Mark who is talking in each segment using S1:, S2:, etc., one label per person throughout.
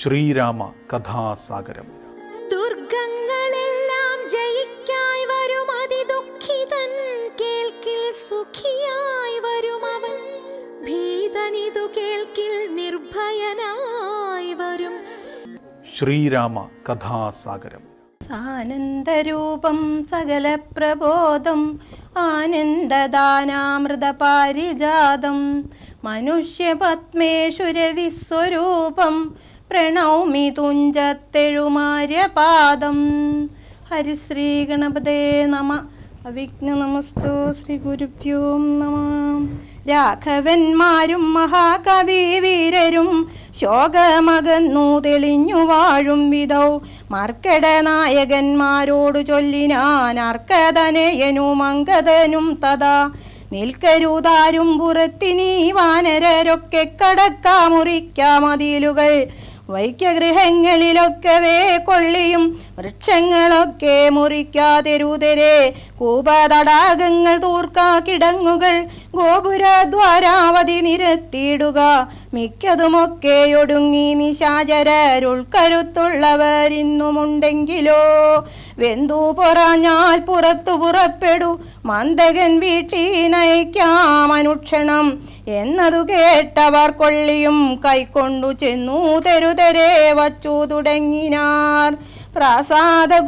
S1: ശ്രീരാമ കഥാസാഗരം.
S2: ദുർഗങ്ങളെല്ലാം ജയിക്കായി വരും അതിദുഃഖിതൻ. കേൾക്കിൽ സുഖിയായി വരും അവൻ. ഭീതനിതു കേൾക്കിൽ നിർഭയനായി വരും.
S1: ശ്രീരാമ കഥാസാഗരം.
S3: സാനന്ദരൂപം സകല പ്രബോധം. ആനന്ദദാനാമൃത പാരിജാതം മനുഷ്യപത്മേശ്വര പ്രണൗമി തുഞ്ചത്തെഴുമാര്യ പാദം ഹരിശ്രീ ഗണപതേ നമ. അവിഘ്ന നമസ്തു ശ്രീ ഗുരുഭ്യോ നമ. രാഘവന്മാരും മഹാകവി വീരരും ശോകമകന്നു തെളിഞ്ഞു വാഴും വിധൗ. മർക്കട നായകന്മാരോടു ചൊല്ലിനാൻ അർക്കതനയനും അങ്കദനും തഥാ. നിൽക്കരുതാരും പുറത്തിനീ വാനരരൊക്കെ കടക്കാമുറിക്കാമതിലുകൾ. വൈക്യഗൃഹങ്ങളിലൊക്കവേ കൊള്ളിയും വൃക്ഷങ്ങളൊക്കെ മുറിക്കാതെരുതരെ. കൂപതടാകങ്ങൾ തൂർക്കാ കിടങ്ങുകൾ. ഗോപുരദ്വാരാവധി നിരത്തിയിടുക. മിക്കതുമൊക്കെ ഒടുങ്ങി നിശാചരരുൾക്കരുത്തുള്ളവരിന്നുമുണ്ടെങ്കിലോ വെന്തു പൊറഞ്ഞാൽ പുറത്തു പുറപ്പെടൂ. മന്ദകൻ വീട്ടിൽ നയിക്കാമനുക്ഷണം എന്നതു കേട്ടവർ കൊള്ളിയും കൈക്കൊണ്ടു ചെന്നു തെരുതെരെ വച്ചു തുടങ്ങിനാർ.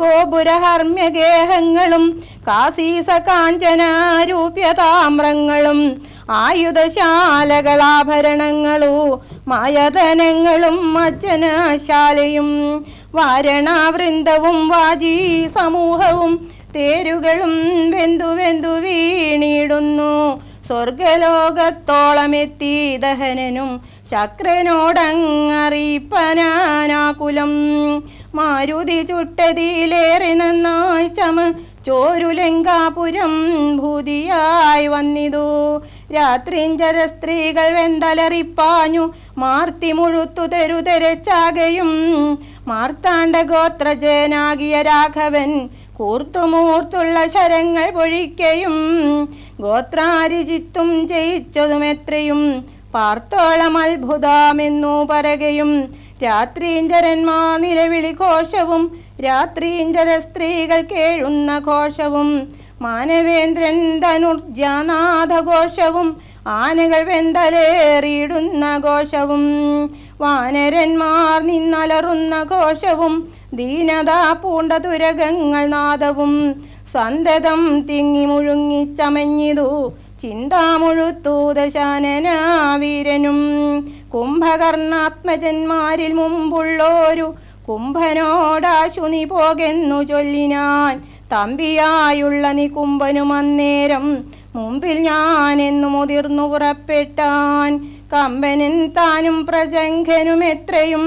S3: ഗോപുര ഹർമ്യഗേഹങ്ങളും കാസീസ കാഞ്ചന രൂപ്യതാമ്രങ്ങളും ആയുധശാലകളാഭരണങ്ങളൂ മായധനങ്ങളും അച്ഛനശാലയും വാരണാവൃന്ദവും വാജി സമൂഹവും തേരുകളും വെന്തു വെന്തു വീണിടുന്നു. സ്വർഗലോകത്തോളമെത്തി ദഹനനും ശക്രനോടങ്ങറിയിപ്പനാനാകുലം മാരുതി ചുട്ടതിയിലേറെ നന്നായി ചമ. ചോരുലങ്കാപുരം ഭൂതിയായി വന്നിതു. രാത്രിഞ്ചര സ്ത്രീകൾ വെന്തലറിപ്പാഞ്ഞു. മാർത്തി മുഴുത്തു തെരുതെരച്ചാകയും മാർത്താണ്ഡ ഗോത്രജനാകിയ രാഘവൻ കൂർത്തുമൂർത്തുള്ള ശരങ്ങൾ പൊഴിക്കയും. ഗോത്രാരിജിത്തും ജയിച്ചതുമെത്രയും. പാർത്തോളം അത്ഭുതമെന്നു പറകയും രാത്രീഞ്ചരന്മാർ നിലവിളി ഘോഷവും രാത്രീഞ്ചര സ്ത്രീകൾ കേഴുന്ന ഘോഷവും മാനവേന്ദ്രൻ ധനുർജാനാഥ ഘോഷവും ആനകൾ വെന്തലേറിയിടുന്ന ഘോഷവും വാനരന്മാർ നിന്നലറുന്ന ഘോഷവും ദീനതാ പൂണ്ട തുരകങ്ങൾ നാദവും സന്തതം തിങ്ങി മുഴുങ്ങി ചമഞ്ഞിതു ചിന്താമുഴുത്തു ദശാനനാവീരനും കുംഭകർണാത്മജന്മാരിൽ മുമ്പുള്ളോരു കുംഭനോടാശു നീ പോകെന്നു ചൊല്ലിനാൻ തമ്പിയായുള്ള നീ കുംഭനും അന്നേരം മുമ്പിൽ ഞാനെന്നു മുതിർന്നു പുറപ്പെട്ടാൻ കമ്പനൻ താനും പ്രജംഘനും എത്രയും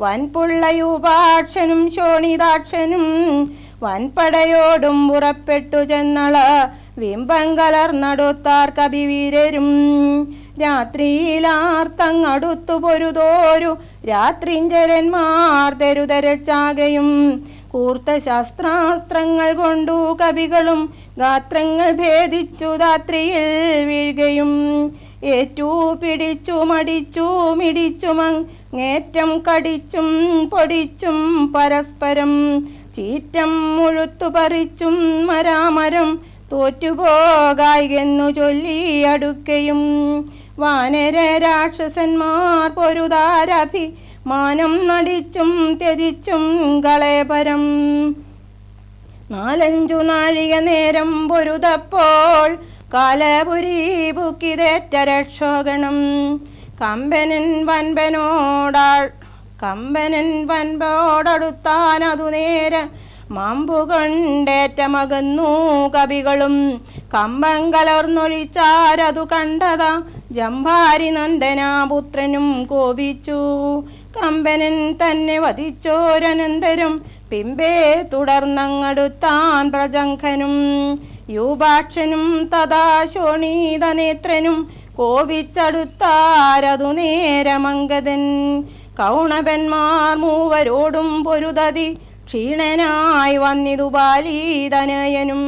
S3: വൻപുള്ളയുപാക്ഷനും ശോണിതാക്ഷനും വൻപടയോടും പുറപ്പെട്ടു ചെന്നള വിംബം കലർന്നടുത്താർ കവിവീരരും രാത്രിയിലാർത്തങ്ങടുത്തു പൊരുതോരു രാത്രിഞ്ചരന്മാർ തെരുതരച്ചാകയും കൂർത്ത ശാസ്ത്രാസ്ത്രങ്ങൾ കൊണ്ടു കവികളും ഗാത്രങ്ങൾ ഭേദിച്ചു രാത്രിയിൽ വീഴുകയും ഏറ്റു പിടിച്ചു മടിച്ചു മിടിച്ചുമങ്ങേറ്റം കടിച്ചും പൊടിച്ചും പരസ്പരം ചീറ്റം മുഴുത്തു പറിച്ചും മരാമരം തോറ്റുപോകായെന്നു ചൊല്ലി അടുക്കയും വാനര രാക്ഷസന്മാർ പൊരുതാരഭി മാനം നടിച്ചും ത്യജിച്ചും കളേപരം നാലഞ്ചു നാഴിക നേരം പൊരുതപ്പോൾ കാലപുരി ബുക്കിതേറ്റ രക്ഷോഗണം കമ്പനൻ വൻപനോടാ കമ്പനൻ വൻപോടടുത്താനതു നേര മാമ്പുകൊണ്ടേറ്റമകന്നു കവികളും കമ്പം കലർന്നൊഴിച്ചാരതു കണ്ടതാ. ജംഭാരി നന്ദനാപുത്രനും കോപിച്ചു. കമ്പനൻ തന്നെ വധിച്ചോരനന്തരം പിമ്പേ തുടർന്നങ്ങടുത്താൻ പ്രജംഖനും യൂപാക്ഷനും തഥാ ശോണീതനേത്രനും കോപിച്ചടുത്താരതു നേരമംഗതൻ. കൗണപന്മാർ മൂവരോടും പൊരുതതി ക്ഷീണനായി വന്നിതു ബാലീതനയനും.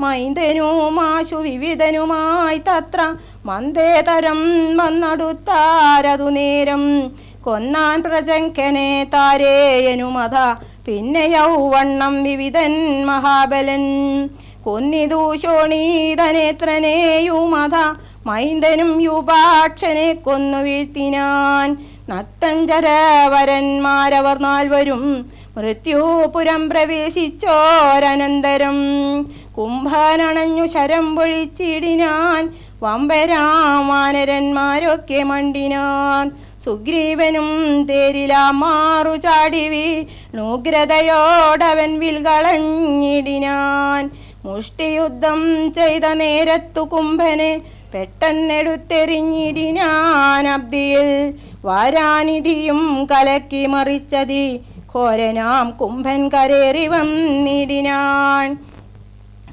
S3: മൈന്ദനുമാശു വിവിധനുമായി തത്ര മന്ദേതരം വന്നടുത്താരതു നേരം. കൊന്നാൻ പ്രജങ്കനെ താരേയനുമത പിന്നെ യൗവണ്ണം വിവിധൻ മഹാബലൻ. കൊന്നിതു ശോണീതനേത്രനെയുമത മൈന്ദനും യുപാക്ഷനെ കൊന്നു വീഴ്ത്തിനാൻ. നക്തഞ്ചരവരന്മാരവർ നാൽവരും മൃത്യുപുരം പ്രവേശിച്ചോരനന്തരം. കുംഭാനണഞ്ഞു ശരം പൊഴിച്ചിടിനാൻ വമ്പരാമാനരന്മാരൊക്കെ മണ്ടിനാൻ. സുഗ്രീവനും തേരിലാമാറു ചാടി വീണുഗ്രതയോടവൻ വിൽകളഞ്ഞിടിനാൻ മുഷ്ടിയുദ്ധം ചെയ്ത നേരത്തു കുംഭനെ പെട്ടെന്നെടുത്തെറിഞ്ഞിടിനാൻ. അബ്ദിയിൽ വാരാനിധിയും കലക്കി മറിച്ചതി ഘോരനാം കുംഭൻ കരേറി വന്നിടിനാൻ.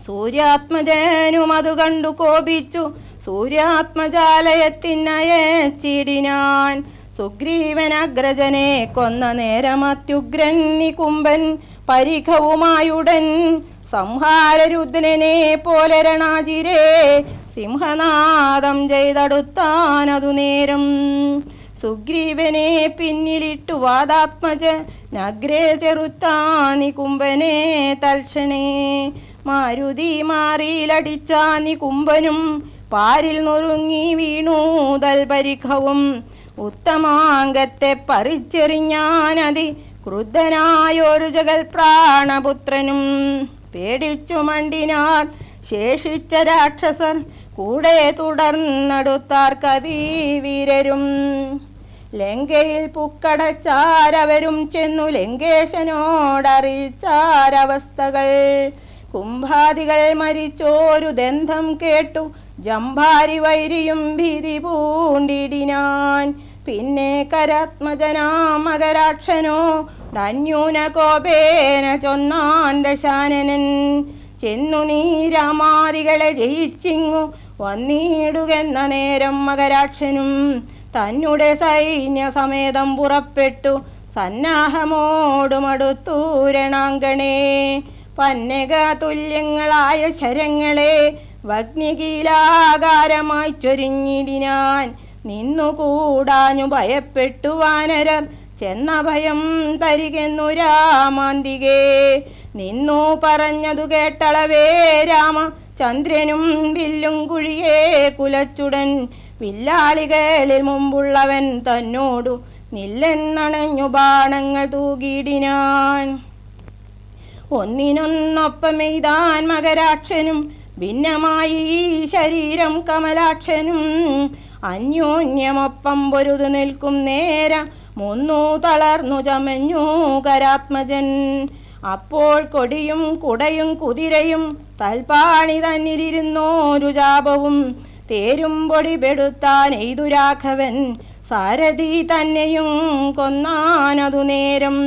S3: സൂര്യാത്മജനും അത് കണ്ടു കോപിച്ചു. സൂര്യാത്മജാലയത്തിനയച്ചിടിനാൻ സുഗ്രീവൻ അഗ്രജനെ കൊന്ന നേരം അത്യുഗ്രൻ നികുംബൻ പരിഖവുമായുടൻ സംഹാരരുദ്രനെ പോലെ രണാജിരേ സിംഹനാദം ചെയ്തടുത്താനതു നേരം. സുഗ്രീവനെ പിന്നിലിട്ടു വാദാത്മജ. നഗ്രേ ചെറുത്താനി കുംഭനെ തൽക്ഷണേ. മാരുതി മാറിയിലടിച്ചാനി കുംഭനും. പാരിൽ നൊറുങ്ങി വീണു തൽപരിഖവും ഉത്തമാംഗത്തെ പറിച്ചെറിഞ്ഞാനതി ക്രുദ്ധനായൊരു ജഗൽ പ്രാണപുത്രനും പേടിച്ചു മണ്ടിനാർ ശേഷിച്ച രാക്ഷസർ കൂടെ തുടർന്നടുത്താർ കവി വീരരും. ലങ്കയിൽ പുക്കടച്ചാരവരും ചെന്നു ലങ്കേശനോടറിയിച്ചാരവസ്ഥകൾ. കുംഭാദികൾ മരിച്ചോരു ദന്തം കേട്ടു ജംഭാരി വൈരിയും ഭീതി പൂണ്ടിടിനാൻ. പിന്നെ കരാത്മജനാ മകരാക്ഷനോ ധന്യൂന കോപേന ചൊന്നാൻ ദശാനനൻ. ചെന്നു നീ രാമാദികളെ ജയിച്ചിങ്ങു വന്നിടുകെന്ന നേരം മകരാക്ഷനും തന്നുടെ സൈന്യ സമേതം പുറപ്പെട്ടു സന്നാഹമോടുമടുത്തു രണാങ്കണേ. പന്നക തുല്യങ്ങളായ ശരങ്ങളെ വഗ്നികീലാകാരമായി ചൊരിഞ്ഞിടിനാൻ. നിന്നുകൂടാഞ്ഞു ഭയപ്പെട്ടു വാനരർ. ചെന്ന ഭയം തരികെന്നു രാമാന്തികേ. നിന്നു പറഞ്ഞതു കേട്ടളവേ രാമ. ചന്ദ്രനും വില്ലും കുഴിയേ കുലച്ചുടൻ. വില്ലാളികളിൽ മുമ്പുള്ളവൻ തന്നോടു നില്ലെന്നണഞ്ഞു ബാണങ്ങൾ തൂകിടിനാൻ ഒന്നിനൊന്നൊപ്പമെയ്താൻ മകരാക്ഷനും ഭിന്നമായി ഈ ശരീരം കമലാക്ഷനും അന്യോന്യമൊപ്പം പൊരുതു നിൽക്കും നേരം മുന്നു തളർന്നു ചമഞ്ഞു കരാത്മജൻ. അപ്പോൾ കൊടിയും കുടയും കുതിരയും തൽപാണി തന്നിലിരുന്നോരു ജാപവും തേരും പൊടിപെടുത്താൻ എയ്തു രാഘവൻ. സാരഥി തന്നെയും കൊന്നാനതു നേരം.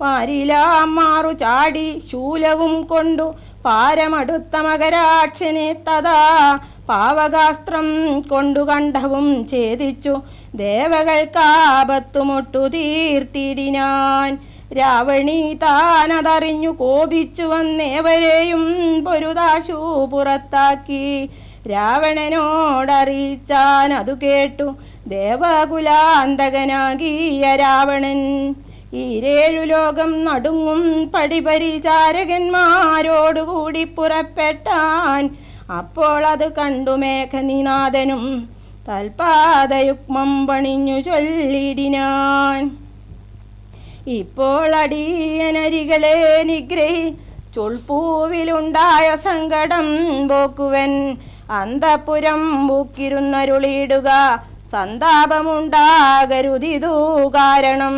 S3: വാരിലാമാറു ചാടി ശൂലവും കൊണ്ടു പാരമടുത്ത മകരാക്ഷനെ തഥാ പാവകാസ്ത്രം കൊണ്ടു കണ്ഠവും ഛേദിച്ചു. ദേവകൾക്കാപത്തുമൊട്ടു തീർത്തിടിനാൻ. രാവണി താനതറിഞ്ഞു കോപിച്ചു വന്നേവരെയും പൊരുതാശു പുറത്താക്കി. രാവണനോടറിയിച്ചാൻ അതു കേട്ടു. ദേവകുലാന്തകനാകിയ രാവണൻ. ഈരേഴു ലോകം നടുങ്ങും പടിപരിചാരകന്മാരോടുകൂടി പുറപ്പെട്ടാൻ അപ്പോൾ അത് കണ്ടു മേഘനിനാഥനും തൽപാദയുക്മം പണിഞ്ഞു ചൊല്ലിടിനാൻ. ഇപ്പോൾ അടിയനരികളെ നിഗ്രഹി ചുൾപ്പൂവിലുണ്ടായ സങ്കടം പോക്കുവൻ. അന്തപുരം മൂക്കിരുന്നരുളിയിടുക. സന്താപമുണ്ടാകരുതിതു കാരണം.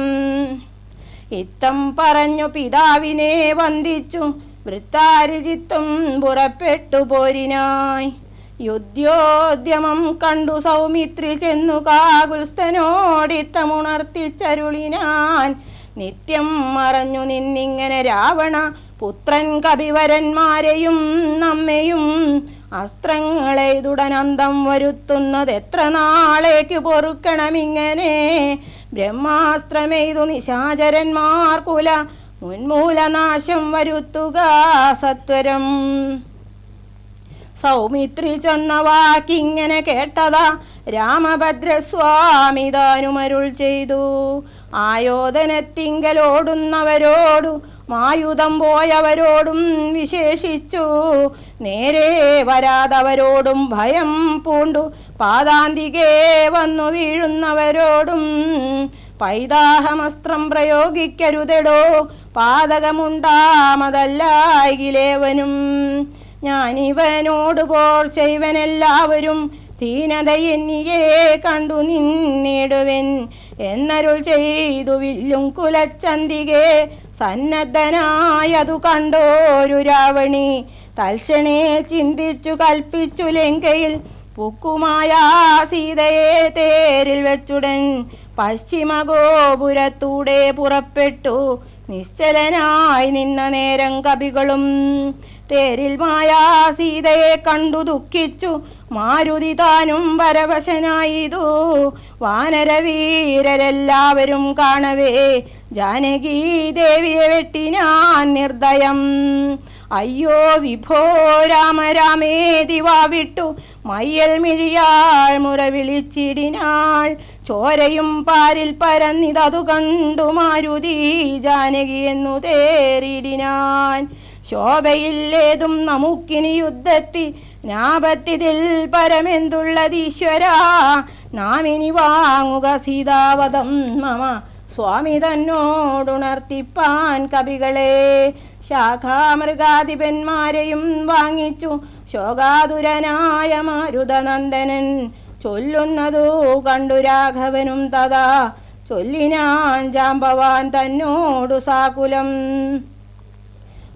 S3: ഇത്തം പറഞ്ഞു പിതാവിനെ വന്ദിച്ചു. വൃത്താരിചിത്തും പുറപ്പെട്ടു പോരിനായി. യുദ്ധോദ്യമം കണ്ടു സൗമിത്രി ചെന്നു കാകുൽസ്ഥനോടിത്തമുണർത്തിച്ചരുളിനാൻ. നിത്യം മറഞ്ഞു നിന്നിങ്ങനെ രാവണ പുത്രൻ കപിവരന്മാരെയും നമ്മെയും അസ്ത്രങ്ങളെ ഇതുടനന്തം വരുത്തുന്നത് എത്ര നാളേക്ക് പൊറുക്കണമിങ്ങനെ? ബ്രഹ്മാസ്ത്രമെയ്തു നിശാചരന്മാർ കുല ഉന്മൂലനാശം വരുത്തുക സത്വരം. സൗമിത്രി ചെന്ന വാക്കിങ്ങനെ കേട്ടതാ രാമഭദ്രസ്വാമി താനുമരുൾ ചെയ്തു. ആയോധനത്തിങ്കലോടുന്നവരോടു മായുധം പോയവരോടും വിശേഷിച്ചു. നേരെ വരാതവരോടും ഭയം പൂണ്ടു. പാതാന്തികേ വന്നു വീഴുന്നവരോടും പൈതാഹമസ്ത്രം പ്രയോഗിക്കരുതെടോ. പാതകമുണ്ടാമതല്ലായിലേവനും ഞാനിവനോട് പോർ ചെയ്വനെല്ലാവരും ദീനത കണ്ടു നിന്നിടുവൻ. എന്നരുൾ ചെയ്തു വില്ലും കുലച്ചന്തികെ സന്നദ്ധനായതു കണ്ടോരു രാവണി. തൽക്ഷണേ ചിന്തിച്ചു കൽപ്പിച്ചു ലങ്കയിൽ. പൂക്കുമായ സീതയെ തേരിൽ വെച്ചുടൻ. പശ്ചിമഗോപുരത്തൂടെ പുറപ്പെട്ടു. നിശ്ചലനായി നിന്ന നേരം കവികളും തേരിൽ മായാ സീതയെ കണ്ടു ദുഃഖിച്ചു. മാരുതി താനും വരവശനായിതു. വാനരവീരരെല്ലാവരും കാണവേ. ജാനകി ദേവിയെ വെട്ടിനാൻ നിർദ്ദയം അയ്യോ വിഭോ രാമ രാമേ ദിവാ വിട്ടു. മയ്യൽ മിഴിയാൾ മുറ വിളിച്ചിടിനാൾ ചോരയും പാരിൽ പരന്നിതതു കണ്ടു മാരുതി ജാനകി എന്നു തേറിടിനാൻ ശോഭയില്ലേതും നമുക്കിനി യുദ്ധത്തി നാപത്തിതിൽ പരമെന്തുള്ളതീശ്വര നാം ഇനി വാങ്ങുക സീതാവതം മമ. സ്വാമി തന്നോടുണർത്തിപ്പാൻ കവികളെ. ശാഖാമൃഗാധിപന്മാരെയും വാങ്ങിച്ചു. ശോകാതുരനായ മാരുതനന്ദനൻ ചൊല്ലുന്നതു കണ്ടു രാഘവനും തഥാ. ചൊല്ലിനാൻ ജാമ്പവാൻ തന്നോടു സാകുലം.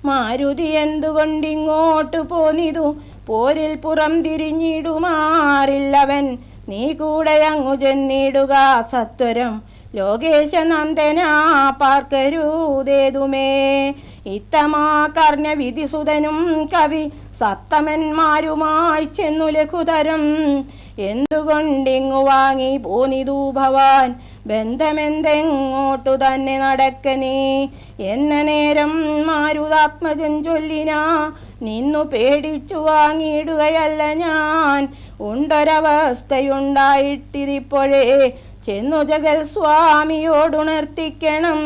S3: മാരുതി എന്തുകൊണ്ടിങ്ങോട്ടു പോന്നിതു? പോരിൽ പുറം തിരിഞ്ഞിടുമാറില്ലവൻ. നീ കൂടെ അങ്ങു ചെന്നിടുക സത്വരം. ലോകേശ നന്ദനാ പാർക്കരൂതേതുമേ. ഇത്തമാ കർണ വിധിസുതനും കവി സത്തമന്മാരുമായി ചെന്നു ലഘുതരം. എന്തുകൊണ്ടിങ്ങു വാങ്ങി പോന്നിതു ഭവാൻ? ബന്ധമെന്തെങ്ങോട്ടു തന്നെ നടക്ക നീ? എന്ന നേരം മാരുതാത്മജൻ ചൊല്ലിനാ നിന്നു പേടിച്ചു വാങ്ങിയിടുകയല്ല ഞാൻ. ഉണ്ടൊരവസ്ഥയുണ്ടായിട്ടിതിപ്പോഴേ ചെന്നു ജഗൽ സ്വാമിയോടുണർത്തിക്കണം.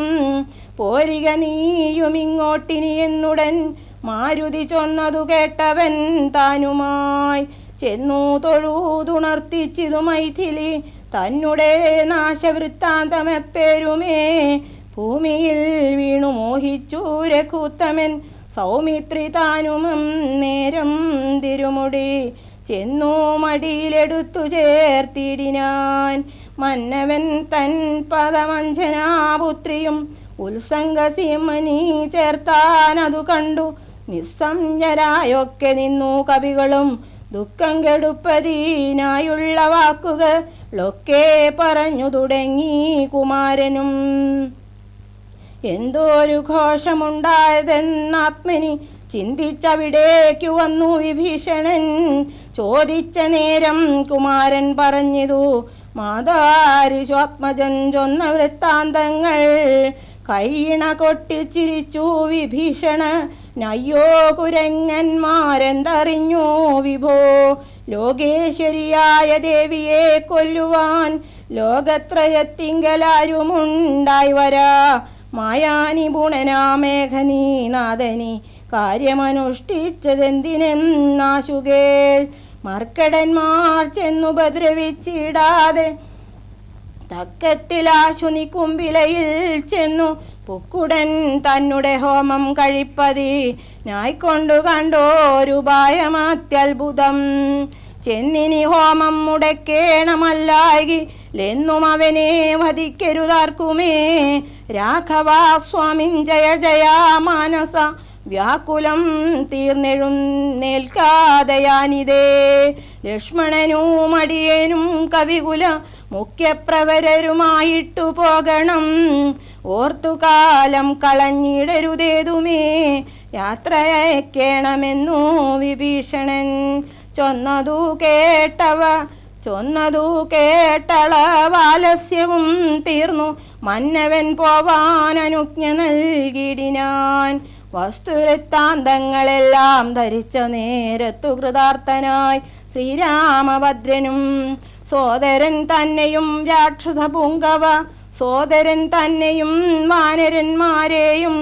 S3: പോരിക നീയും ഇങ്ങോട്ടിനി എന്നുടൻ മാരുതി ചൊന്നതു കേട്ടവൻ താനുമായി. ചെന്നു തൊഴുതുണർത്തിച്ചിതു മൈഥിലി തന്നെ നാശവൃത്താന്തമെപ്പേരുമേ. ഭൂമിയിൽ വീണു മോഹിച്ചൂരക്കൂത്തമൻ സൗമിത്രി താനുമം നേരം തിരുമുടി. ചെന്നു മടിയിലെടുത്തു ചേർത്തിടിനാൻ. മന്നവൻ തൻ പദമഞ്ജനാപുത്രിയും. ഉത്സംഗസിമനി ചേർത്താനതു കണ്ടു. നിസ്സംജരായൊക്കെ നിന്നു കവികളും. ദുഃഖം കെടുപ്പതീനായുള്ള വാക്കുകളൊക്കെ പറഞ്ഞു തുടങ്ങി കുമാരനും. എന്തോരു ഘോഷമുണ്ടായതെന്നാത്മനി ചിന്തിച്ചവിടേക്കു വന്നു വിഭീഷണൻ. ചോദിച്ച നേരം കുമാരൻ പറഞ്ഞിതു മാതാരിശ്വാത്മജൻ ചൊന്ന വൃത്താന്തങ്ങൾ കൈയിണ കൊട്ടിച്ചിരിച്ചു വിഭീഷണ. നയ്യോ കുരങ്ങന്മാരെന്തറിഞ്ഞു വിഭോ? ലോകേശ്വരിയായ ദേവിയെ കൊല്ലുവാൻ ലോകത്രയത്തിങ്കലാരുമുണ്ടായി വരാ. മായാനിപുണനാമേഘനീനാഥനി കാര്യമനുഷ്ഠിച്ചതെന്തിനെന്നാശുകേൾ മർക്കടന്മാർ ചെന്നുപദ്രവിച്ചിടാതെ തക്കത്തിലാശുനി കുമ്പിലയിൽ ചെന്നു. പൂക്കുടൻ തന്നെ ഹോമം കഴിപ്പതി. ഞായ്ക്കൊണ്ടു കണ്ടോരുപായമാത്യത്ഭുതം ചെന്നിനി ഹോമം മുടക്കേണമല്ലായി ലെന്നും അവനെ വധിക്കരുതാർക്കുമേ. രാഘവാ സ്വാമിൻ ജയ ജയാ മാനസ. വ്യാകുലം തീർന്നെഴുന്നേൽക്കാതയാനിതേ ലക്ഷ്മണനും അടിയനും കവികുല മുഖ്യപ്രവരരുമായിട്ടു പോകണം. ഓർത്തുകാലം കളഞ്ഞിടരുതേതുമേ. യാത്രയക്കേണമെന്നു വിഭീഷണൻ ചൊന്നതു കേട്ടവ ചൊന്നതു കേട്ടള വാലസ്യവും തീർന്നു. മന്നവൻ പോവാൻ അനുജ്ഞ നൽകിടിനാൻ. വസ്തുരത്താന്തങ്ങളെല്ലാം ധരിച്ച നേരത്തു കൃതാർത്ഥനായി ശ്രീരാമഭദ്രനും. സോദരൻ തന്നെയും രാക്ഷസ പൂങ്കവ സോദരൻ തന്നെയും വാനരന്മാരെയും.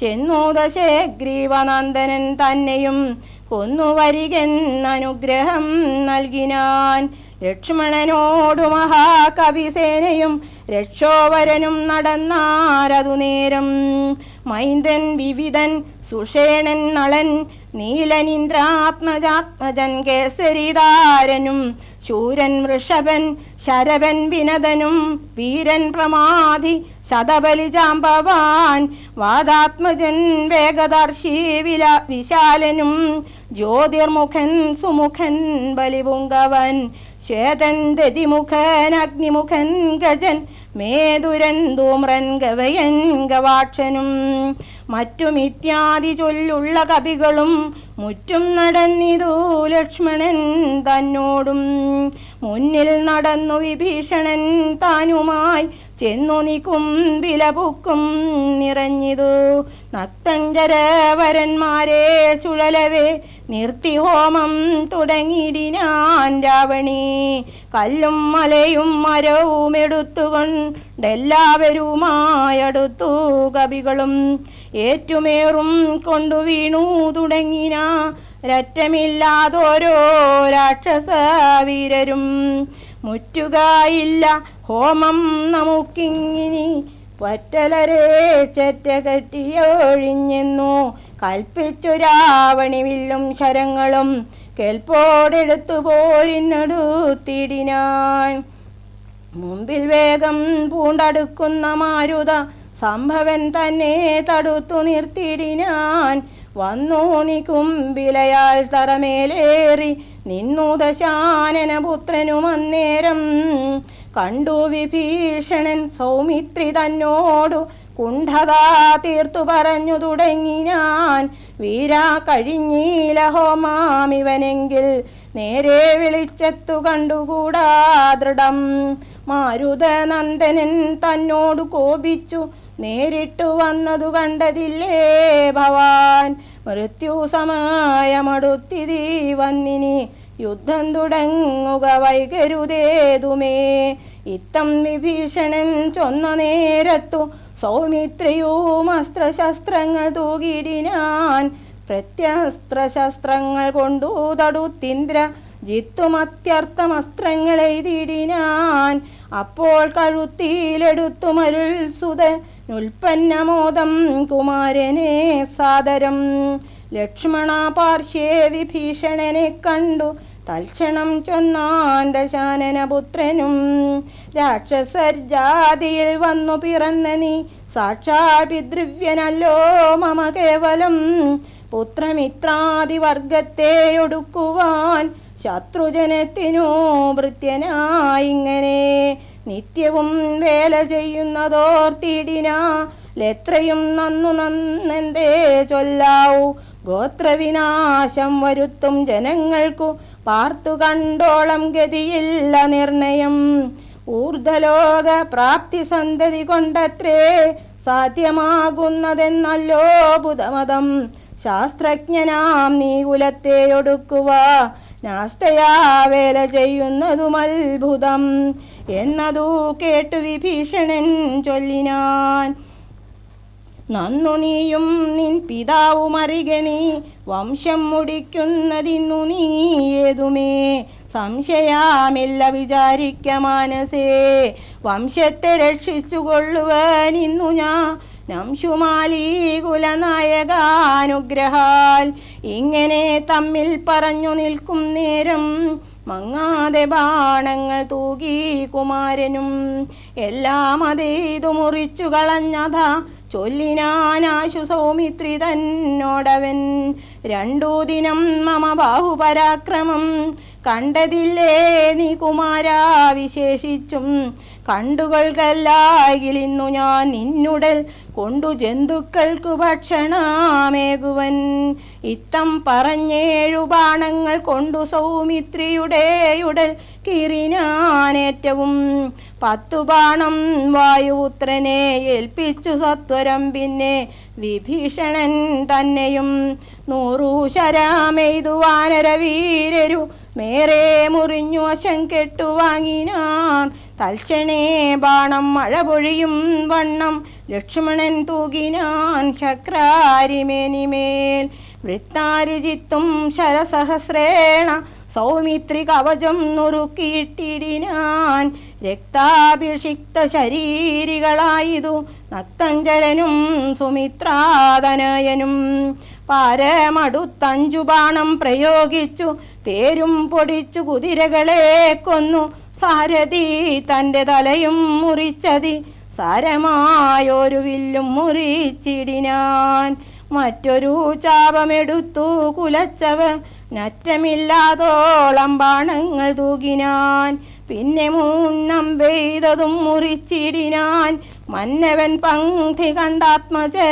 S3: ചെന്നൂതശേഗ്രീവനന്ദനൻ തന്നെയും കൊന്നുവരികെന്നനുഗ്രഹം നൽകിനാൻ. ലക്ഷ്മണനോടു മഹാകവിസേനയും രക്ഷോവരനും നടന്നാരതു നേരം. മൈന്ദൻ വിവിധൻ സുഷേണൻ നളൻ നീലനിന്ദ്രാത്മജാത്മജൻ കേസരിതാരനും ശൂരൻ വൃഷഭൻ ശരവൻ വിനതനും വീരൻ പ്രമാധി ശതബലി ജാമ്പവാൻ വാദാത്മജൻ വേഗദർശി വില വിശാലനും ജ്യോതിർമുഖൻ സുമുഖൻ ബലിപുങ്കവൻ അഗ്നിമുഖൻ ഗജൻ മേതുരൻ ധൂമ്രൻ ഗവയൻ ഗവാക്ഷനും. മറ്റും ഇത്യാദി ചൊല്ലുള്ള കവികളും മുറ്റും നടന്നിതു ലക്ഷ്മണൻ തന്നോടും. മുന്നിൽ നടന്നു വിഭീഷണൻ താനുമായി ചെന്നു നിക്കും വിലപുക്കും നിറഞ്ഞിതു. നക്തഞ്ചരവരന്മാരെ ചുഴലവേ നിർത്തി ഹോമം തുടങ്ങിയിടിനാൻ രാവണി. കല്ലും മലയും മരവും എടുത്തുകൊണ്ടെല്ലാവരുമായടുത്തു കവികളും ഏറ്റുമേറും കൊണ്ടു വീണു തുടങ്ങിന. രറ്റമില്ലാതോരോ രാക്ഷസ വീരരും മുറ്റുകയില്ല. ഹോമം നമുക്കിങ്ങിനി പറ്റലരെ ചെറ്റ കെട്ടിയൊഴിഞ്ഞെന്നു കൽപ്പിച്ചു രാവണിവില്ലും ശരങ്ങളും കേൾപ്പോടെടുത്തു പോരിനടുത്തിടിനാൻ മുമ്പിൽ വേഗം പൂണ്ടടുക്കുന്ന മാരുത സംഭവൻ തന്നെ തടുത്തു നിർത്തിടിനാൻ. വന്നു നീ കുമ്പിലയാൽ തറമേലേറി നിന്നു ദശാനന പുത്രനും അന്നേരം കണ്ടു വിഭീഷണൻ സൗമിത്രി തന്നോടു കുണ്ഠതാ തീർത്തു പറഞ്ഞു തുടങ്ങി ഞാൻ. വീരാ കഴിഞ്ഞീല ഹോമാമിവനെങ്കിൽ നേരെ വിളിച്ചെത്തു കണ്ടുകൂടാ ദൃഢം. മാരുതനന്ദനൻ തന്നോടു കോപിച്ചു നേരിട്ടു വന്നതു കണ്ടതില്ലേ ഭവാൻ. മൃത്യു സമയമടുത്തിതി വന്നിനി യുദ്ധം തുടങ്ങുക വൈകരുതേതുമേ. ഇത്തം വിഭീഷണൻ ചൊന്ന നേരത്തു സൗമിത്രിയും അസ്ത്രശസ്ത്രങ്ങൾ തൂകിടിനാൻ പ്രത്യസ്ത്രശസ്ത്രങ്ങൾ കൊണ്ടു തടുത്തിന്ദ്ര ജിത്തുമത്യർത്ഥമസ്ത്രങ്ങൾ എഴുതിയിടിനാൻ. അപ്പോൾ കഴുത്തിയിലെടുത്തു മരുൾ സുത ഉൽപ്പന്നമോദം കുമാരനെ സാദരം. ലക്ഷ്മണ പാർശ്വേ വിഭീഷണനെ കണ്ടു. തൽക്ഷണം ചൊന്നാൻ ദശാനനപുത്രനും. രാക്ഷസർജാതിയിൽ വന്നു പിറന്ന നീ സാക്ഷാൽ പിതൃവ്യനല്ലോ മമ കേവലം. പുത്രമിത്രാദിവർഗത്തെ ഒടുക്കുവാൻ ശത്രുജനത്തിനു ഭൃത്യനായിങ്ങനെ നിത്യവും വേല ചെയ്യുന്നതോർത്തിടിനാ. ലെത്രയും നന്നു നന്നെന്തേ ചൊല്ലാവൂ. ഗോത്രവിനാശം വരുത്തും ജനങ്ങൾക്കു. പാർത്തു കണ്ടോളം ഗതിയില്ല നിർണയം. ഊർധലോക പ്രാപ്തി സന്തതി കൊണ്ടത്രേ സാധ്യമാകുന്നതെന്നല്ലോ ബുധമതം. ശാസ്ത്രജ്ഞനാം നീ കുലത്തെ ഒടുക്കുക നാസ്തയാ വേല ചെയ്യുന്നതും അത്ഭുതം എന്നതു കേട്ടു വിഭീഷണൻ ചൊല്ലിനാൻ. നന്നു നീയും നിൻ പിതാവും അറിക നീ വംശം മുടിക്കുന്നതിന്നു നീ ഏതുമേ? സംശയാമില്ല വിചാരിക്ക മാനസേ. വംശത്തെ രക്ഷിച്ചുകൊള്ളുവൻ ഇന്നു ഞാൻ നംശുമാലി കുലനായകാനുഗ്രഹാൽ. ഇങ്ങനെ തമ്മിൽ പറഞ്ഞു നിൽക്കും നേരം മങ്ങാതെ ബാണങ്ങൾ തൂകി കുമാരനും എല്ലാം അതേതു മുറിച്ചു കളഞ്ഞതാ. ചൊല്ലിനാനാശു സൗമിത്രി തന്നോടവൻ. രണ്ടു ദിനം മമ ബാഹുപരാക്രമം കണ്ടതില്ലേ നീ കുമാരാ വിശേഷിച്ചും. കണ്ടുകൾക്കല്ലായിൽ ഇന്നു ഞാൻ നിന്നുടൽ കൊണ്ടു ജന്തുക്കൾക്കു ഭക്ഷണമേകുവൻ. ഇത്തം പറഞ്ഞേഴു ബാണങ്ങൾ കൊണ്ടു സൗമിത്രിയുടെ ഉടൽ കീറിനാനേറ്റവും. പത്തു ബാണം വായുപുത്രനെ ഏൽപ്പിച്ചു സത്വരം പിന്നെ വിഭീഷണൻ തന്നെയും. നൂറു ശരാമെയ്തു വാനരവീരരു മേറെ മുറിഞ്ഞു വശം കെട്ടു വാങ്ങിനാൻ തൽക്ഷണേ ബാണം മഴ പൊഴിയും വണ്ണം. ലക്ഷ്മണൻ തൂകിനാൻ ശക്രാരിമേനിമേൽ. വൃത്താരിജിത്തും ശരസഹസ്രേണ സൗമിത്രി കവചം നുറുക്കിയിട്ടിടിനാൻ. രക്താഭിഷിക്ത ശരീരികളായതു നക്തഞ്ചരനും സുമിത്രാതനയനും. പാരമടുത്തഞ്ചു ബാണം പ്രയോഗിച്ചു തേരും പൊടിച്ചു കുതിരകളെ കൊന്നു. സാരഥി തന്റെ തലയും മുറിച്ചതി സാരമായൊരു വില്ലും മുറിച്ചിടിനാൻ. മറ്റൊരു ചാപമെടുത്തു കുലച്ചവ നറ്റമില്ലാതോളം ബാണങ്ങൾ തൂകിനാൻ. പിന്നെ മൂന്നം പെയ്തതും മുറിച്ചിടിനാൻ. മന്നവൻ പങ്ക്തി കണ്ടാത്മജനന്നേരം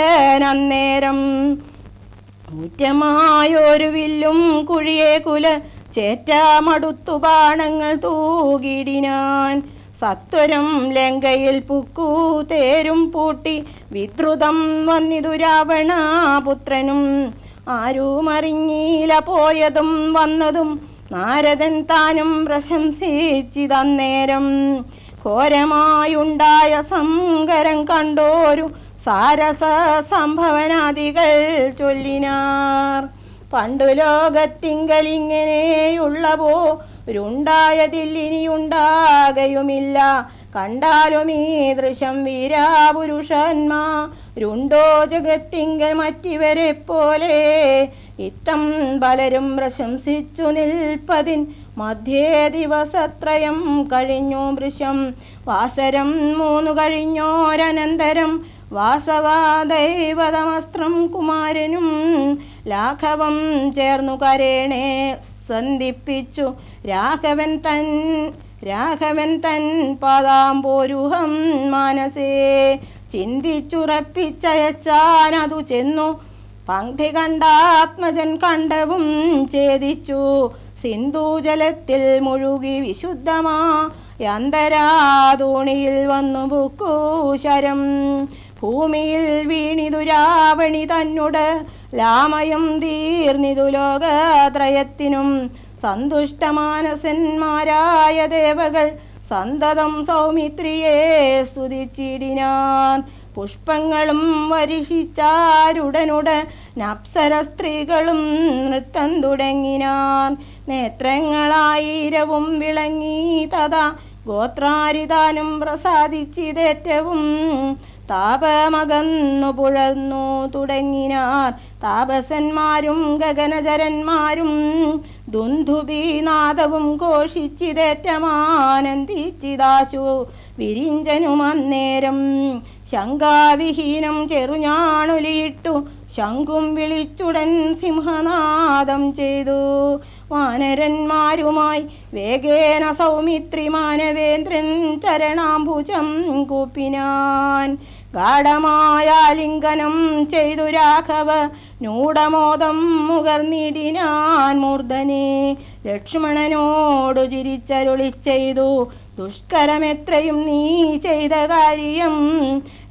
S3: ഊറ്റമായൊരു വില്ലും കുഴിയെ കുല ചേറ്റാമടുത്തു ബാണങ്ങൾ തൂകിടിനാൻ. സത്വരം ലങ്കയിൽ പുക്കൂ തേരും പൂട്ടി വിദ്രുതം വന്നിതു രാവണാപുത്രനും. ആരും അറിഞ്ഞീല പോയതും വന്നതും നാരദൻ താനും പ്രശംസിച്ചിതന്നേരം. ഘോരമായുണ്ടായ സങ്കരം കണ്ടോരു സാരസ സംഭവനാദികൾ ചൊല്ലിനാർ. പണ്ടു ലോകത്തിങ്കലിങ്ങനെയുള്ള പോരുണ്ടായതില്ലിനിയുണ്ടാകയുമില്ല കണ്ടാലും ഈ ദൃശ്യം വീരാപുരുഷന്മാ രുണ്ടോ ജഗത്തിങ്കൽ മറ്റിവരെ പോലെ ഇത്തം പലരും പ്രശംസിച്ചു നിൽപ്പതിൻ മധ്യേ ദിവസത്രയം കഴിഞ്ഞു വൃഷം. വാസരം മൂന്നു കഴിഞ്ഞോരനന്തരം വാസവാദൈവതമസ്ത്രം കുമാരനും ലാഘവം ചേർന്നു കരേണേ സന്ധിപ്പിച്ചു. രാഘവൻ തൻ രാഘവൻ തൻ പാദാംബോരുഹം മാനസേ. ചിന്തിച്ചുറപ്പിച്ചയച്ചാനതു ചെന്നു. പങ്ക്തി കണ്ടാത്മജൻ കണ്ടവും ഛേദിച്ചു. സിന്ധുജലത്തിൽ മുഴുകി വിശുദ്ധമാ യന്തരാതൂണിയിൽ വന്നു ബുക്കു ശരം ഭൂമിയിൽ വീണിതു രാവണി തന്നുട് ലാമയം തീർന്നിതു ലോകത്രയത്തിനും. സന്തുഷ്ടമാനസന്മാരായ ദേവകൾ സന്തതം സൗമിത്രിയെ സ്തുതിച്ചിടിനാൻ. പുഷ്പങ്ങളും വരിഷിച്ചാരുടനുട നപ്സര സ്ത്രീകളും നൃത്തം തുടങ്ങിനാൻ. നേത്രങ്ങളായിരവും വിളങ്ങി തഥാ ഗോത്രാരിതാനും പ്രസാദിച്ചിതേറ്റവും താപമകന്നു പുഴന്നു തുടങ്ങിനാർ. താപസന്മാരും ഗഗനചരന്മാരും ദുന്ധുബീനാദവും ഘോഷിച്ചിതേറ്റമാനന്ദിച്ചിതാശു. വിരിഞ്ചനുമന്നേരം ശങ്കാവിഹീനം ചെറുഞാണുലിയിട്ടു ശംഖും വിളിച്ചുടൻ സിംഹനാദം ചെയ്തു. വാനരന്മാരുമായി വേഗേന സൗമിത്രി മാനവേന്ദ്രൻ ചരണാംബുജം കൂപ്പിനാൻ. ഗാഠമായ ലിംഗനം ചെയ്തു രാഘവ നൂടമോദം മുകർന്നിടിനാൻ മൂർധനെ. ലക്ഷ്മണനോടു ചിരിച്ചരുളി ചെയ്തു ദുഷ്കരമെത്രയും നീ ചെയ്ത കാര്യം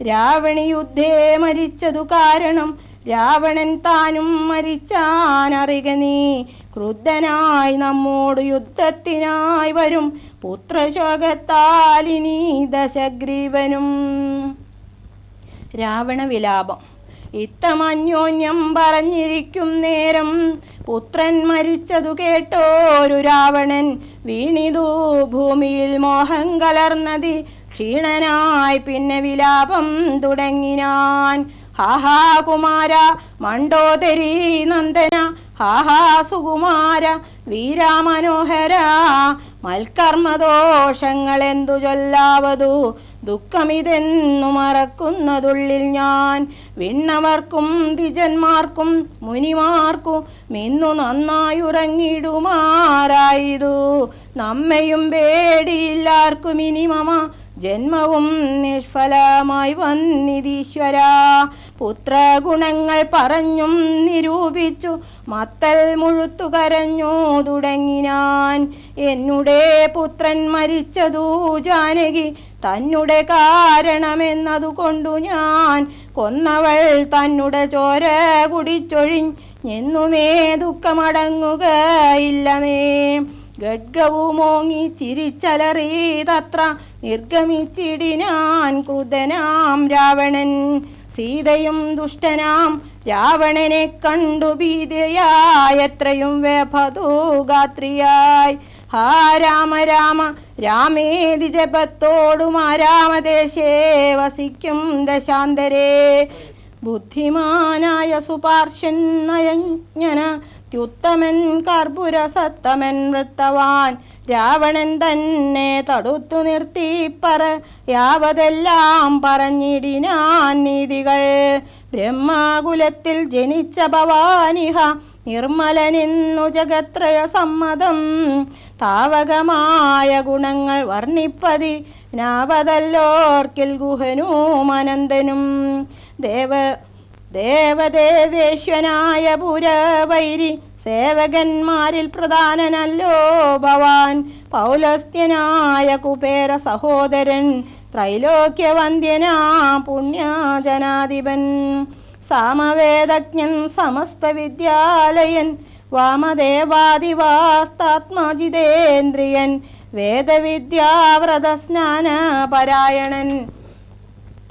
S3: രാവണി യുദ്ധേ മരിച്ചതു കാരണം രാവണൻ താനും മരിച്ചാനറിക നീ. ക്രുദ്ധനായി നമ്മോട് യുദ്ധത്തിനായി വരും പുത്രശോകത്താലിനി ദശഗ്രീവനും. രാവണവിലാപം. ഇത്തമന്യോന്യം പറഞ്ഞിരിക്കും നേരം. പുത്രൻ മരിച്ചതു കേട്ടോരു രാവണൻ. വീണിതു ഭൂമിയിൽ മോഹം കലർന്നതി ക്ഷീണനായി പിന്നെ വിലാപം തുടങ്ങിനാൻ. ഹാഹാ കുമാര മണ്ടോദരി നന്ദന. ഹാഹാ സുകുമാര വീരാമനോഹര. മൽക്കർമ്മദോഷങ്ങൾ എന്തു ചൊല്ലാവതു? ദുഃഖമിതെന്നു മറക്കുന്നതുള്ളിൽ ഞാൻ വിണ്ണവർക്കും ദ്വിജന്മാർക്കും മുനിമാർക്കും മിന്നു നന്നായി ഉറങ്ങിടുമാറായതു നമ്മയും പേടിയില്ലാർക്കും ഇനി ജന്മവും നിഷ്ഫലമായി വന്നിതീശ്വര. പുത്രഗുണങ്ങൾ പറഞ്ഞും നിരൂപിച്ചു മത്തൽ മുഴുത്തു കരഞ്ഞു തുടങ്ങി ഞാൻ എന്നുടെ പുത്രൻ മരിച്ചതു ജാനകി തന്നുടെ കാരണമെന്നതുകൊണ്ടു ഞാൻ. കൊന്നവൾ തന്നുടെ ചോര കുടിച്ചൊഴിഞ്ഞെന്നുമേ ദുഃഖമടങ്ങുകയില്ലമേ ഗഡ്ഗവുമോങ്ങി ചിരിച്ചലറിയതത്ര നിർഗമിച്ചിടിനാൻ ക്രുതനാം രാവണൻ. സീതയും ദുഷ്ടനാം രാവണനെ കണ്ടു ഭീതയായത്രയും വേഭതൂഗാത്രിയായി ഹാ രാമ രാമ രാമേതി ജപത്തോടും ആ രാമദേശേ വസിക്കും ദശാന്തരേ. ബുദ്ധിമാനായ സുപാർശൻ നയജ്ഞന ത്യുത്തമൻ കർപ്പുര സത്തമൻ വൃത്തവാൻ രാവണൻ തന്നെ തടുത്തു നിർത്തി പറ യാവതെല്ലാം പറഞ്ഞിടിനാൻ നീതികൾ. ബ്രഹ്മാകുലത്തിൽ ജനിച്ച ഭവാനിഹ നിർമ്മലനിന്നു ജഗത്രയ സമ്മതം. താവകമായ ഗുണങ്ങൾ വർണിപ്പതി നാവതല്ലോർക്കിൽ ഗുഹനും അനന്തനും. ദേവ ദേവദേവേശ്വനായ പുരവൈരി സേവകന്മാരിൽ പ്രധാനനല്ലോ ഭവാൻ. പൗലസ്ത്യനായ കുബേര സഹോദരൻ ത്രൈലോക്യവന്ദ്യനാ പുണ്യജനാധിപൻ. സാമവേദജ്ഞൻ സമസ്ത വിദ്യാലയൻ വാമദേവാദിവാസ്താത്മജിതേന്ദ്രിയൻ വേദവിദ്യാവ്രതസ്നാന പരായണൻ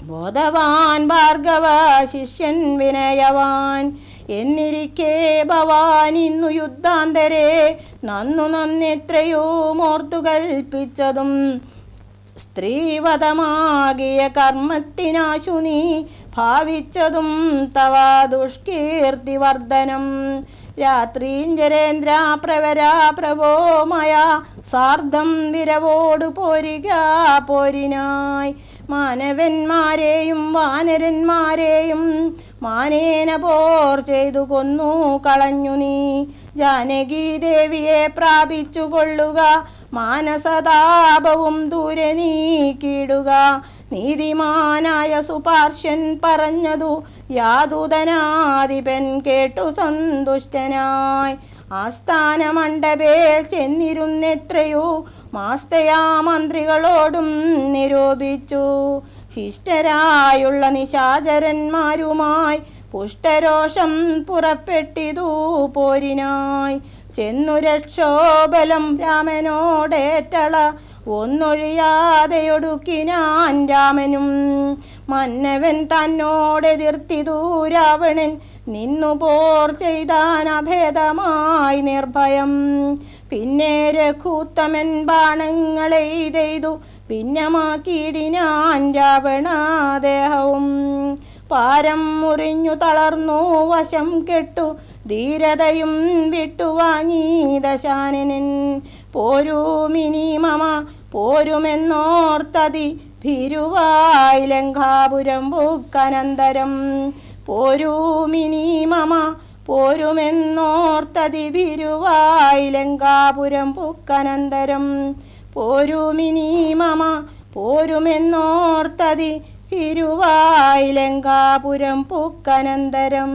S3: ബോധവാൻ ഭാർഗവ ശിഷ്യൻ വിനയവാൻ. എന്നിരിക്കെ ഭവാനിന്നു യുദ്ധാന്തരേ നന്നു നന്നെത്രയോ മോർത്തു കൽപ്പിച്ചതും. സ്ത്രീവധമാകിയ കർമ്മത്തിനാശു നീ ഭാവിച്ചതും തവ ദുഷ്കീർത്തിവർദ്ധനം. രാത്രീഞ്ചരേന്ദ്ര പ്രവരാ പ്രവോമയ സാർദ്ധം വിരവോടു പോരിക പോരിനായി. മാനവന്മാരെയും വാനരന്മാരെയും മാനേന പോർ ചെയ്തു കൊന്നു കളഞ്ഞു നീ. ജാനകി ദേവിയെ പ്രാപിച്ചു കൊള്ളുക മാനസതാപവും ദൂരെ നീക്കിയിടുക. നീതിമാനായ സുപാർശ്വൻ പറഞ്ഞതു യാതുതനാധിപൻ കേട്ടു സന്തുഷ്ടനായി. ആസ്ഥാന മണ്ഡപേൽ ചെന്നിരുന്നെത്രയോ മാസ്തയാ മന്ത്രികളോടും നിരൂപിച്ചു. ശിഷ്ടരായുള്ള നിശാചരന്മാരുമായി പുഷ്ടരോഷം പുറപ്പെട്ടിതു പോരിനായി. ചെന്നു രക്ഷോബലം രാമനോടേറ്റള ഒന്നൊഴിയാതെയൊടുക്കിനാൻ രാമനും മന്നവൻ തന്നോടെതിർത്തിതു രാവണൻ. നിന്നു പോർ ചെയ്താൻ അഭേദമായി നിർഭയം. പിന്നെ രഘൂത്തമൻ ബാണങ്ങളെ ഞാൻ ഭിന്നമാക്കിയിടിനാൻ രാവണാദേഹവും. പാരം മുറിഞ്ഞു തളർന്നു വശം കെട്ടു. ധീരതയും വിട്ടുവാങ്ങി ദശാനനൻ. പോരുമിനി മമ പോരുമെന്നോർത്തതി. ഭീരുവായി ലങ്കാപുരം ബുക്കനന്തരം പോരുമിനി മമ പോരുമെന്നോർത്തതി വിരുവായി ലങ്കാപുരം പുക്കനന്തരം. പോരുമിനി മമ പോരുമെന്നോർത്തതി വിരുവായി ലങ്കാപുരം പുക്കനന്തരം.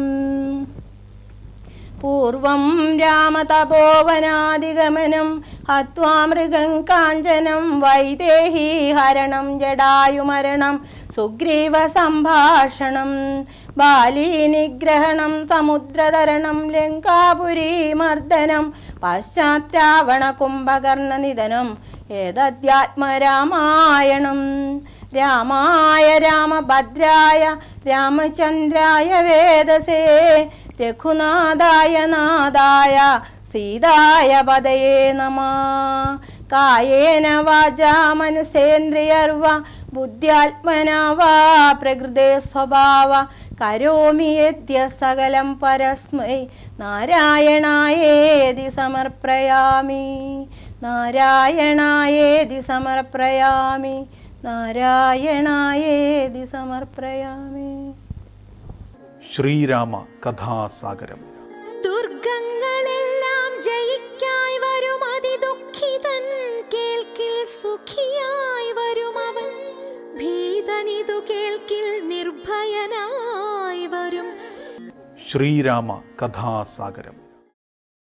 S3: പൂർവം രാമതപോവനാദിഗമനം ഹത്വാമൃഗം കാഞ്ചനം വൈദേഹി ഹരണം ജടായുമരണം സുഗ്രീവ സംഭാഷണം. ബാലീ നിഗ്രഹണം സമുദ്രതരണം ലങ്കാപുരി മർദ്ദനം പാശ്ചാത്യാവണ കുംഭകർണ നിധനം ഏതധ്യാത്മരാമായണം. രാമായ രാമഭദ്രായ രാമചന്ദ്രായ വേദസേ രഘുനാഥായ നാഥായ സീതായ പദയേ നമ. കായേന വാചാ മനസേന്ദ്രിയർവ ബുദ്ധ്യാത്മനാ വാ പ്രകൃതേ സ്വഭാവ. കരോമി യദ്യ സകലം പരസ്മൈ. നാരായണായേതി സമർപ്പയാമി. നാരായണായേതി സമർപ്പയാമി. നാരായണായേതി സമർപ്പയാമി.
S1: ശ്രീരാമ കഥാസാഗരം.
S2: ദുർഗങ്ങളെല്ലാം ജയിക്കായി വരും അതിദുഃഖിതൻ കേൾക്കിൽ സുഖിയായി വരും അവൻ ഭീതനിതു കേൾക്കിൽ നിർഭയനായി വരും.
S1: ശ്രീരാമ കഥാസാഗരം.